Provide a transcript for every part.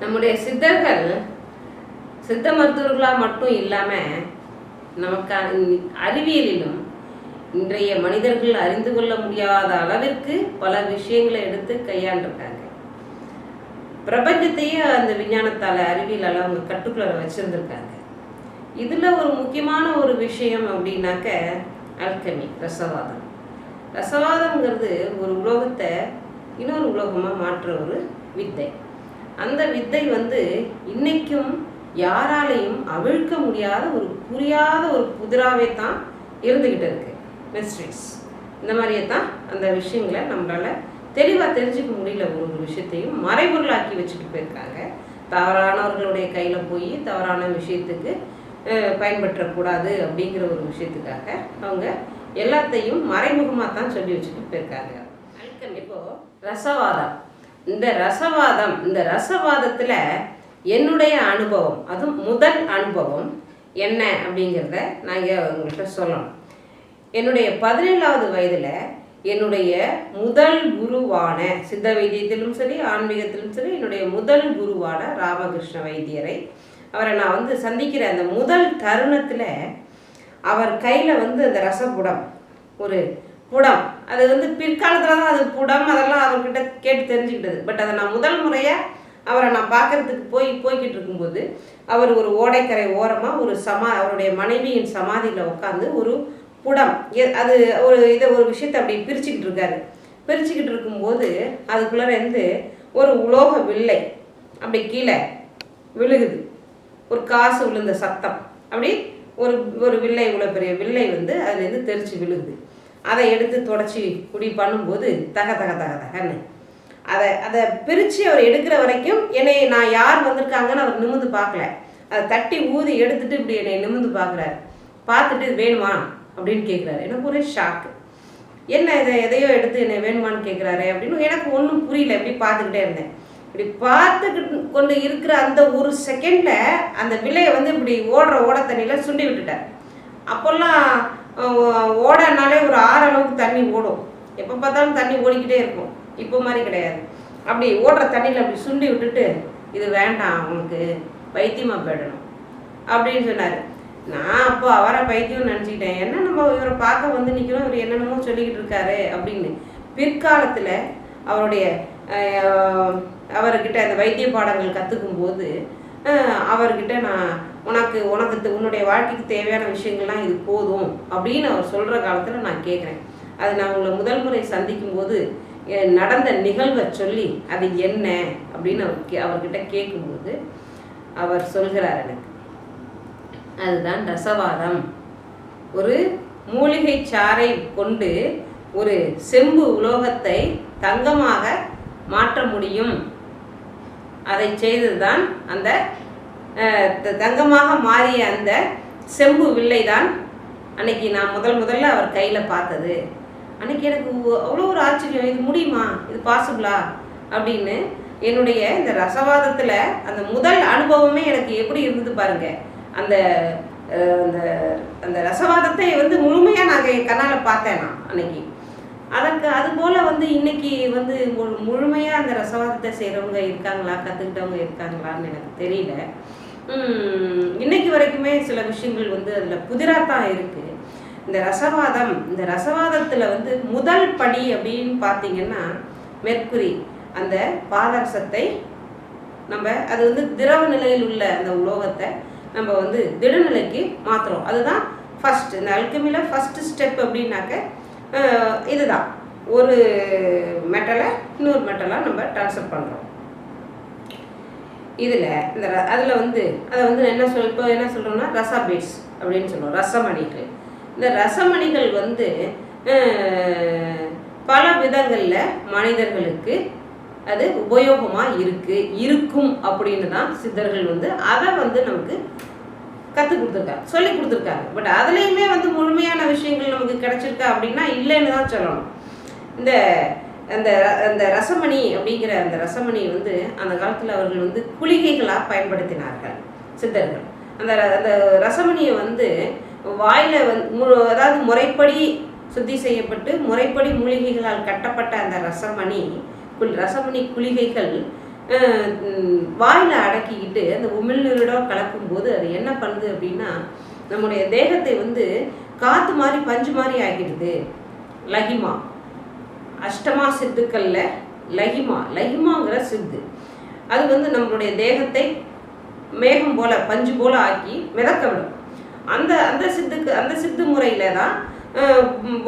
நம்முடைய சித்தர்கள் சித்த மருத்துவர்களாக மட்டும் இல்லாமல் நமக்கான அறிவியலிலும் இன்றைய மனிதர்கள் அறிந்து கொள்ள முடியாத அளவிற்கு பல விஷயங்களை எடுத்து கையாண்டிருக்காங்க. பிரபஞ்சத்தையே அந்த விஞ்ஞானத்தால் அறிவியலால் அவங்க கட்டுக்குள்ள வச்சுருந்துருக்காங்க. இதில் ஒரு முக்கியமான ஒரு விஷயம் அப்படின்னாக்க அல்கமி ரசவாதம். ரசவாதம்ங்கிறது ஒரு உலோகத்தை இன்னொரு உலோகமாக மாற்றுற ஒரு வித்தை. அந்த வித்தை வந்து இன்னைக்கும் யாராலையும் அவிழ்க்க முடியாத ஒரு புரியாத ஒரு புதிராகவே தான் இருந்துக்கிட்டு இருக்கு மிஸ்ட்ரிஸ் இந்த மாதிரியே தான் அந்த விஷயங்களை நம்மளால தெளிவாக தெரிஞ்சுக்க முடியல ஒரு ஒரு விஷயத்தையும் மறைபொருளாக்கி வச்சுட்டு போயிருக்காங்க. தவறானவர்களுடைய கையில் போய் தவறான விஷயத்துக்கு பயன்பற்றக்கூடாது அப்படிங்கிற ஒரு விஷயத்துக்காக அவங்க எல்லாத்தையும் மறைமுகமாக தான் சொல்லி வச்சுட்டு போயிருக்காங்க. அழுக்கம் இப்போது ரசவாதம். இந்த ரசவாதம் இந்த ரசவாதத்தில் என்னுடைய அனுபவம் அதுவும் முதல் அனுபவம் என்ன அப்படிங்கிறத நான் இங்கே உங்கள்கிட்ட சொல்லணும். என்னுடைய பதினேழாவது வயதில் என்னுடைய முதல் குருவான சித்த வைத்தியத்திலும் சரி ஆன்மீகத்திலும் சரி என்னுடைய முதல் குருவான ராமகிருஷ்ண வைத்தியரை அவரை நான் வந்து சந்திக்கிற அந்த முதல் தருணத்தில் அவர் கையில் வந்து அந்த ரசகுடம் ஒரு புடம் அது வந்து பிற்காலத்தில் தான் அது புடம் அதெல்லாம் அவர்கிட்ட கேட்டு தெரிஞ்சுக்கிட்டது. பட் அதை நான் முதல் முறையாக அவரை நான் பார்க்கறதுக்கு போய் போய்கிட்டு இருக்கும்போது அவர் ஒரு ஓடைக்கரை ஓரமாக ஒரு சமா அவருடைய மனைவியின் சமாதியில் உட்காந்து ஒரு புடம் எ- அது ஒரு இதை ஒரு விஷயத்தை அப்படி பிரிச்சுக்கிட்டு இருக்காரு. பிரிச்சுக்கிட்டு இருக்கும்போது அதுக்குள்ளார இருந்து ஒரு உலோக வில்லை அப்படி கீழே விழுகுது. ஒரு காசு விழுந்த சத்தம். அப்படி ஒரு ஒரு வில்லை இவ்வளோ பெரிய வில்லை வந்து அதுலேருந்து தெரிச்சு விழுகுது. அதை எடுத்து தொடச்சி குடி பண்ணும்போது தக தக தக தகன்னு. அதை அதை பிரித்து அவர் எடுக்கிற வரைக்கும் என்னை நான் யார் வந்திருக்காங்கன்னு அவர் நிமிந்து பார்க்கல. அதை தட்டி ஊதி எடுத்துட்டு இப்படி என்னை நிமிந்து பார்க்குறாரு. பார்த்துட்டு இது வேணுமா? அப்படின்னு கேட்குறாரு. எனக்கு ஒரே ஷாக்கு என்ன இதை எதையோ எடுத்து என்ன வேணுமான்னு கேட்குறாரு அப்படின்னு எனக்கு ஒன்றும் புரியல. இப்படி பார்த்துக்கிட்டே இருந்தேன். இப்படி பார்த்துக்கிட்டு கொண்டு இருக்கிற அந்த ஒரு செகண்டில் அந்த விலையை வந்து இப்படி ஓடுற ஓட தண்ணியில் சுண்டி விட்டுட்டார். அப்போல்லாம் ஓடனாலே ஒரு ஆறு அளவுக்கு தண்ணி ஓடும். எப்போ பார்த்தாலும் தண்ணி ஓடிக்கிட்டே இருக்கும். இப்போ மாதிரி கிடையாது. அப்படி ஓடுற தண்ணியில் அப்படி சுண்டி விட்டுட்டு இது வேண்டாம் உனக்கு பைத்தியமாக போயிடணும். அப்படின்னு சொன்னார். நான் அப்போ அவரை பைத்தியம் நினச்சிக்கிட்டேன். என்ன நம்ம இவரை பார்க்க வந்து நிற்கிறோம் இவர் என்னென்னமோ சொல்லிக்கிட்டு இருக்காரு அப்படின்னு. பிற்காலத்தில் அவருடைய அவர்கிட்ட அந்த வைத்திய பாடங்கள் கற்றுக்கும் போது அவர்கிட்ட நான் உனக்கு உனக்கு உன்னுடைய வாழ்க்கைக்கு தேவையான விஷயங்கள்லாம் இது போதும் அப்படின்னு அவர் சொல்கிற காலத்தில் நான் கேட்குறேன் அது நான் உங்களை முதல் முறை சந்திக்கும் போது நடந்த நிகழ்வை சொல்லி அது என்ன அப்படின்னு அவர் கே அவர்கிட்ட கேட்கும்போது அவர் சொல்கிறார் எனக்கு. அதுதான் ரசவாதம். ஒரு மூலிகை சாறை கொண்டு ஒரு செம்பு உலோகத்தை தங்கமாக மாற்ற முடியும். அதை செய்ததுதான் அந்த தங்கமாக மாறிய அந்த செம்பு வில்லை தான் அன்னைக்கு நான் முதல் முதல்ல அவர் கையில் பார்த்தது. அன்னைக்கு எனக்கு அவ்வளோ ஒரு ஆச்சரியம் இது முடியுமா? இது பாசிபிளா அப்படின்னு என்னுடைய இந்த ரசவாதத்தில் அந்த முதல் அனுபவமே எனக்கு எப்படி இருந்தது பாருங்க. அந்த அந்த அந்த ரசவாதத்தை வந்து முழுமையாக நான் என் கண்ணால் பார்த்தேன் நான் அன்னைக்கு. அதற்கு அதுபோல் வந்து இன்னைக்கு வந்து முழு முழுமையாக அந்த ரசவாதத்தை செய்கிறவங்க இருக்காங்களா கற்றுக்கிட்டவங்க இருக்காங்களான்னு எனக்கு தெரியல. இன்னைக்கு வரைக்குமே சில விஷயங்கள் வந்து அதில் புதிராக தான் இருக்குது இந்த ரசவாதம் இந்த ரசவாதத்தில் வந்து முதல் படி அப்படின்னு பார்த்தீங்கன்னா மெர்க்குரி. அந்த பாதரசத்தை நம்ம அது வந்து திரவ நிலையில் உள்ள அந்த உலோகத்தை நம்ம வந்து திடநிலைக்கு மாற்றுறோம் அதுதான் ஃபஸ்ட்டு இந்த அல்கமியில் ஃபஸ்ட்டு ஸ்டெப் அப்படின்னாக்க இதுதான். ஒரு மெட்டலை இன்னொரு மெட்டலாக நம்ம ட்ரான்ஸ்ஃபர் பண்ணுறோம் இதில் இந்த அதில் வந்து அதை வந்து என்ன சொல் இப்போ என்ன சொல்கிறோம்னா ரசாபீட்ஸ் அப்படின்னு சொல்லுவோம் ரசமணிகள். இந்த ரசமணிகள் வந்து பல விதங்களில் மனிதர்களுக்கு அது உபயோகமாக இருக்குது இருக்கும் அப்படின்னு தான் சித்தர்கள் வந்து அதை வந்து நமக்கு கற்றுக் கொடுத்துருக்காங்க சொல்லி கொடுத்துருக்காங்க. பட் அதுலேயுமே வந்து முழுமையான விஷயங்கள் நமக்கு கிடச்சிருக்கா அப்படின்னா இல்லைன்னு தான் சொல்லணும். இந்த அந்த ர- அந்த ரசமணி அப்படிங்கிற அந்த ரசமணி வந்து அந்த காலத்தில் அவர்கள் வந்து குளிகைகளாக பயன்படுத்தினார்கள் சித்தர்கள். அந்த ர- அந்த ரசமணியை வந்து வாயில் வந்து அதாவது முறைப்படி சுத்தி செய்யப்பட்டு முறைப்படி மூலிகைகளால் கட்டப்பட்ட அந்த ரசமணி குள் ரசமணி குளிகைகள் வாயில் அடக்கிக்கிட்டு அந்த உமிழ்நீரோட கலக்கும்போது அது என்ன பண்ணுது அப்படின்னா நம்முடைய தேகத்தை வந்து காற்று மாதிரி பஞ்சு மாதிரி ஆகிடுது லகிமா. அஷ்டமா சித்துக்கள்ல லஹிமா லஹிமாங்கிற சித்து. அது வந்து நம்மளுடைய தேகத்தை மேகம் போல பஞ்சு போல ஆக்கி மிதக்க விடும். அந்த அந்த சித்துக்கு அந்த சித்து முறையில தான்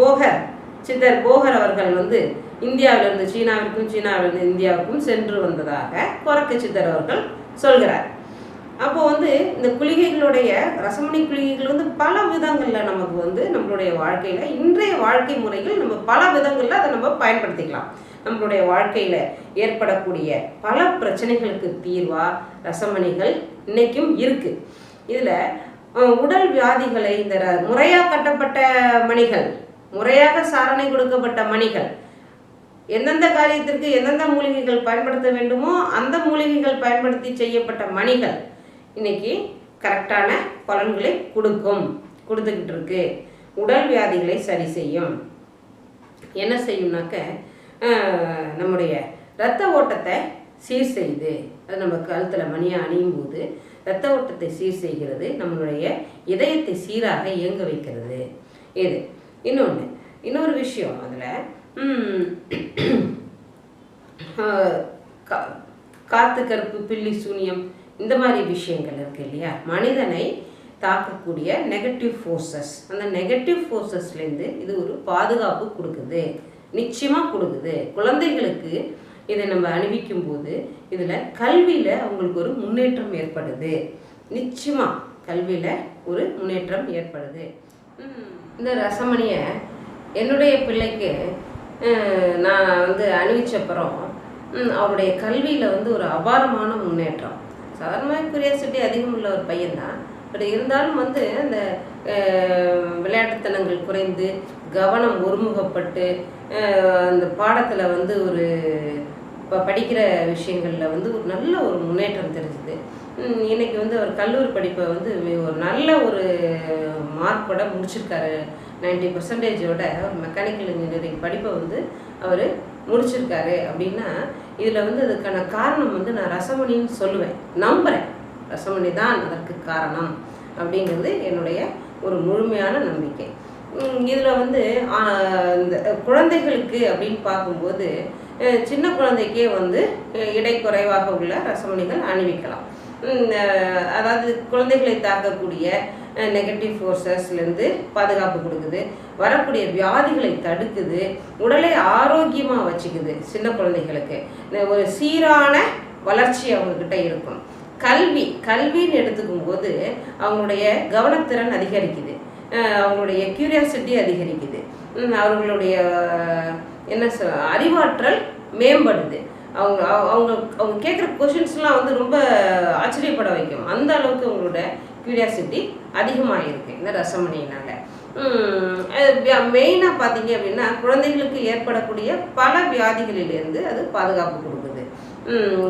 போகர் சித்தர் போகர் அவர்கள் வந்து இந்தியாவிலிருந்து சீனாவிற்கும் சீனாவிலிருந்து இந்தியாவுக்கும் சென்று வந்ததாக கொரக்கு சித்தர் அவர்கள் சொல்கிறார். அப்போ வந்து இந்த குளிகைகளுடைய ரசமணி குளிகைகள் வந்து பல விதங்களில் நமக்கு வந்து நம்மளுடைய வாழ்க்கையில் இன்றைய வாழ்க்கை முறையில் நம்ம பல விதங்களில் அதை நம்ம பயன்படுத்திக்கலாம். நம்மளுடைய வாழ்க்கையில் ஏற்படக்கூடிய பல பிரச்சனைகளுக்கு தீர்வாக ரசமணிகள் இன்றைக்கும் இருக்குது இதில் உடல் வியாதிகளை இந்த ர- கட்டப்பட்ட மணிகள் முறையாக சாரணை கொடுக்கப்பட்ட மணிகள் எந்தெந்த காரியத்திற்கு எந்தெந்த மூலிகைகள் பயன்படுத்த வேண்டுமோ அந்த மூலிகைகள் பயன்படுத்தி செய்யப்பட்ட மணிகள் இன்னைக்கு கரெக்டான பலன்களை கொடுக்கும். கொடுத்துக்கிட்டு இருக்கு உடல் வியாதிகளை சரி செய்யும். என்ன செய்யும்னாக்க நம்முடைய இரத்த ஓட்டத்தை சீர் செய்யுது. அது நம்ம கழுத்தில் மணியாக அணியும் போது இரத்த ஓட்டத்தை சீர் செய்கிறது நம்மளுடைய இதயத்தை சீராக இயங்க வைக்கிறது. இது. இன்னொன்று இன்னொரு விஷயம் அதில். காத்து கருப்பு பில்லி சூனியம் இந்த மாதிரி விஷயங்கள் இருக்கு இல்லையா? மனிதனை தாக்கக்கூடிய நெகட்டிவ் ஃபோர்ஸஸ் அந்த நெகட்டிவ் ஃபோர்ஸஸ்லேருந்து இது ஒரு பாதுகாப்பு கொடுக்குது. நிச்சயமாக கொடுக்குது. குழந்தைகளுக்கு இதை நம்ம அணிவிக்கும் போது இதில் கல்வியில் அவங்களுக்கு ஒரு முன்னேற்றம் ஏற்படுது. நிச்சயமாக கல்வியில் ஒரு முன்னேற்றம் ஏற்படுது. இந்த ரசமணியை என்னுடைய பிள்ளைக்கு நான் வந்து அணிவிச்சப்புறம் அவருடைய கல்வியில் வந்து ஒரு அபாரமான முன்னேற்றம். சாதாரணமாக குரியாசிட்டி அதிகம் உள்ள ஒரு பையன்தான். பட் இருந்தாலும் வந்து அந்த விளையாட்டுத்தனங்கள் குறைந்து கவனம் ஒருமுகப்பட்டு அந்த பாடத்தில் வந்து ஒரு இப்போ படிக்கிற விஷயங்களில் வந்து ஒரு நல்ல ஒரு முன்னேற்றம் தெரிஞ்சுது. இன்றைக்கி வந்து அவர் கல்லூரி படிப்பை வந்து ஒரு நல்ல ஒரு மார்க்கோட முடிச்சிருக்காரு. நைன்டி பர்சன்டேஜோட ஒரு மெக்கானிக்கல் இன்ஜினியரிங் படிப்பை வந்து அவர் முடிச்சிருக்காரு. அப்படின்னா இதில் வந்து அதுக்கான காரணம் வந்து நான் ரசமணின்னு சொல்லுவேன். நம்புகிறேன் ரசமணி தான் அதற்கு காரணம் அப்படிங்கிறது என்னுடைய ஒரு முழுமையான நம்பிக்கை. இதில் வந்து இந்த குழந்தைகளுக்கு அப்படின்னு பார்க்கும்போது சின்ன குழந்தைக்கே வந்து இடை குறைவாக உள்ள ரசமணிகள் அணிவிக்கலாம். அதாவது குழந்தைகளை தாக்கக்கூடிய நெகட்டிவ் ஃபோர்ஸஸ்லேருந்து பாதுகாப்பு கொடுக்குது. வரக்கூடிய வியாதிகளை தடுக்குது. உடலை ஆரோக்கியமாக வச்சுக்குது சின்ன குழந்தைகளுக்கு. ஒரு சீரான வளர்ச்சி அவங்கக்கிட்ட இருக்கும். கல்வி கல்வின்னு எடுத்துக்கும் போது அவங்களுடைய கவனத்திறன் அதிகரிக்குது. அவங்களுடைய கியூரியாசிட்டி அதிகரிக்குது. அவர்களுடைய என்ன சொல் அறிவாற்றல் மேம்படுது. அவங்க அவங்க அவங்க கேட்குற கொஷின்ஸ்லாம் வந்து ரொம்ப ஆச்சரியப்பட வைக்கும். அந்த அளவுக்கு அவங்களோட க்யூரியாசிட்டி அதிகமாக இருக்குது இந்த ரசமணியினால. மெயினாக பார்த்தீங்க அப்படின்னா குழந்தைகளுக்கு ஏற்படக்கூடிய பல வியாதிகளிலிருந்து அது பாதுகாப்பு கொடுக்குது.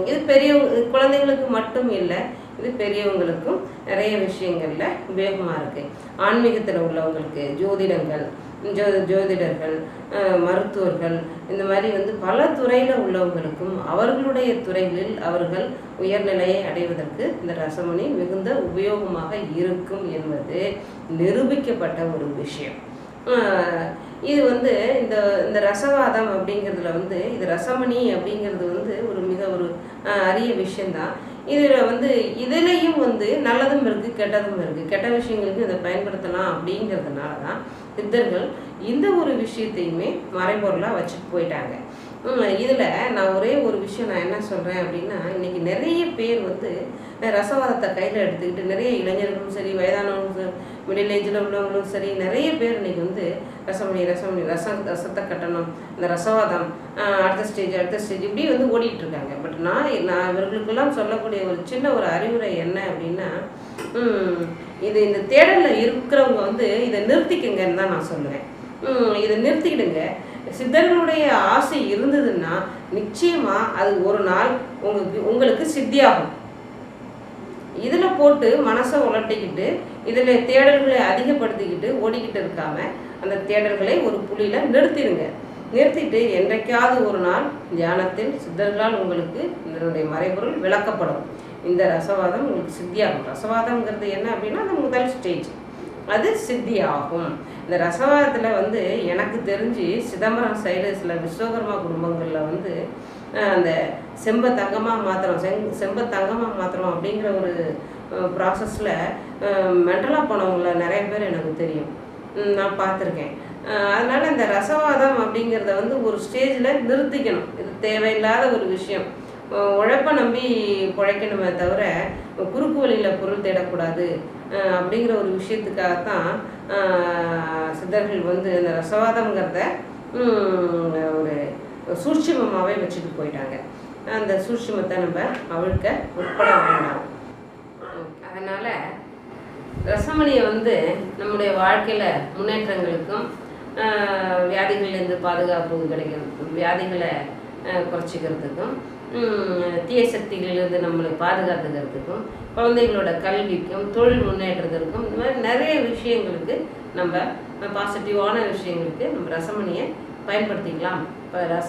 இது பெரியவங்க குழந்தைகளுக்கு மட்டும் இல்லை இது பெரியவங்களுக்கும் நிறைய விஷயங்களில் உபயோகமாக இருக்குது ஆன்மீகத்தில் உள்ளவங்களுக்கு ஜோதிடங்கள் ஜோ ஜோதிடர்கள் அஹ், மருத்துவர்கள் இந்த மாதிரி வந்து பல துறையில் உள்ளவர்களுக்கும் அவர்களுடைய துறைகளில் அவர்கள் உயர்நிலையை அடைவதற்கு இந்த ரசமணி மிகுந்த உபயோகமாக இருக்கும் என்பது நிரூபிக்கப்பட்ட ஒரு விஷயம். ஆஹ் இது வந்து இந்த இந்த ரசவாதம் அப்படிங்கிறதுல வந்து இது ரசமணி அப்படிங்கிறது வந்து ஒரு மிக ஒரு அரிய விஷயந்தான் இதில் வந்து இதுலேயும் வந்து நல்லதும் இருக்குது கெட்டதும் இருக்குது கெட்ட விஷயங்களுக்கு இதை பயன்படுத்தலாம் அப்படிங்கிறதுனால தான் சித்தர்கள் இந்த ஒரு விஷயத்தையுமே மறைபொருளாக வச்சுட்டு போயிட்டாங்க. இதில் நான் ஒரே ஒரு விஷயம் நான் என்ன சொல்கிறேன் அப்படின்னா இன்றைக்கி நிறைய பேர் வந்து ரசவாதத்தை கையில் எடுத்துக்கிட்டு நிறைய இளைஞர்களும் சரி வயதானவங்களும் மிடில் ஏஜில் உள்ளவங்களும் சரி நிறைய பேர் இன்றைக்கி வந்து ரசமணி ரசமணி ரசம் ரசத்தை கட்டணும் இந்த ரசவாதம் அடுத்த ஸ்டேஜ் அடுத்த ஸ்டேஜ் இப்படி வந்து ஓடிட்டு இருக்காங்க. பட் நான் நான் இவர்களுக்கெல்லாம் சொல்லக்கூடிய ஒரு சின்ன ஒரு அறிவுரை என்ன அப்படின்னா இது இந்த தேடலில் இருக்கிறவங்க வந்து இதை நிறுத்திக்கங்கன்னு தான் நான் சொல்லுவேன். இதை நிறுத்திக்கிடுங்க. சித்தர்களுடைய ஆசை இருந்ததுன்னா நிச்சயமாக அது ஒரு நாள் உங்களுக்கு உங்களுக்கு சித்தியாகும். இதில் போட்டு மனசை உலட்டிக்கிட்டு இதில் தேடல்களை அதிகப்படுத்திக்கிட்டு ஓடிக்கிட்டு இருக்காம அந்த தேடல்களை ஒரு புள்ளியில் நிறுத்திடுங்க. நிறுத்திட்டு என்றைக்காவது ஒரு நாள் தியானத்தில் சித்தர்களால் உங்களுக்கு இதனுடைய மறைபொருள் விளக்கப்படும். இந்த ரசவாதம் உங்களுக்கு சித்தியாகும். ரசவாதம்ங்கிறது என்ன அப்படின்னா அது முதல் ஸ்டேஜ் அது சித்தி ஆகும் இந்த ரசவாதத்தில் வந்து எனக்கு தெரிஞ்சு சிதம்பரம் சைடு சில விஸ்வகர்மா குடும்பங்களில் வந்து அந்த செம்ப தங்கமாக மாத்திரம் செங் செம்ப தங்கமாக மாத்திரம் அப்படிங்கிற ஒரு ப்ராசஸில் மென்டலாக போனவங்கள நிறைய பேர் எனக்கு தெரியும். நான் பார்த்துருக்கேன். அதனால் இந்த ரசவாதம் அப்படிங்கிறத வந்து ஒரு ஸ்டேஜில் நிறுத்திக்கணும். இது தேவையில்லாத ஒரு விஷயம். உழைப்பை நம்பி பிழைக்கணுமே தவிர குறுக்கு வழியில் பொருள் தேடக்கூடாது அப்படிங்கிற ஒரு விஷயத்துக்காகத்தான் தான் சித்தர்கள் வந்து இந்த ரசவாதம்ங்கிறத ஒரு சூட்சிமமாகவே வச்சுட்டு போயிட்டாங்க. அந்த சூட்சிமத்தை நம்ம அவிழ்க்க உட்பட வேண்டாம். அதனால் ரசமணியை வந்து நம்முடைய வாழ்க்கையில் முன்னேற்றங்களுக்கும் வியாதிகள்லேருந்து பாதுகாப்பு கிடைக்கும் வியாதிகளை குறைச்சிக்கிறதுக்கும் தீய சக்திகளிலிருந்து நம்மளை பாதுகாத்துக்கிறதுக்கும் குழந்தைகளோட கல்விக்கும் தொழில் முன்னேற்றத்திற்கும் இந்த மாதிரி நிறைய விஷயங்களுக்கு நம்ம பாசிட்டிவான விஷயங்களுக்கு நம்ம ரசமணியை பயன்படுத்திக்கலாம். இப்போ ரச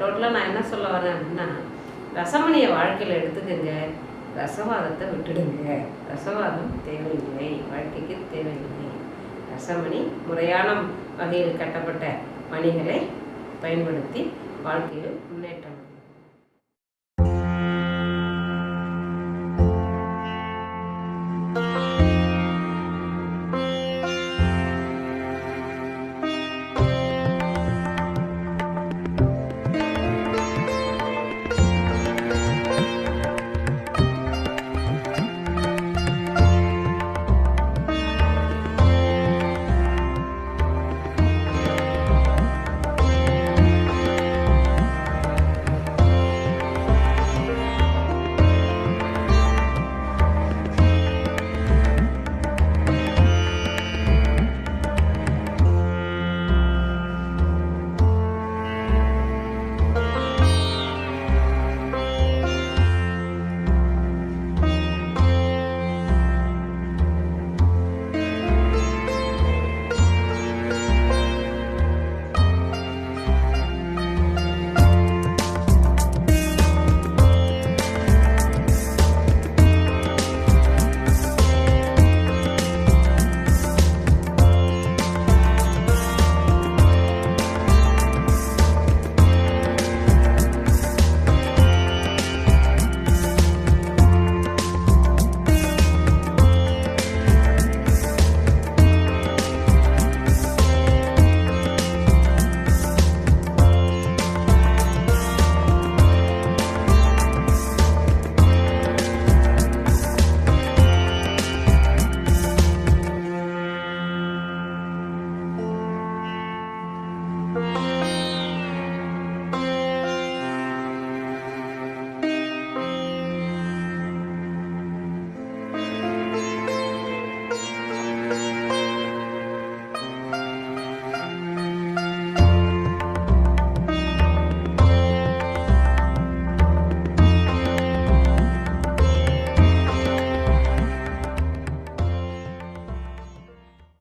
டோட்டலாக நான் என்ன சொல்ல வரேன் அப்படின்னா ரசமணியை வாழ்க்கையில் எடுத்துக்கங்க. ரசவாதத்தை விட்டுடுங்க. ரசவாதம் தேவையில்லை. வாழ்க்கைக்கு தேவையில்லை. ரசமணி முறையான வகையில் கட்டப்பட்ட மணிகளை பயன்படுத்தி வாழ்க்கையில் முன்னேற்றம்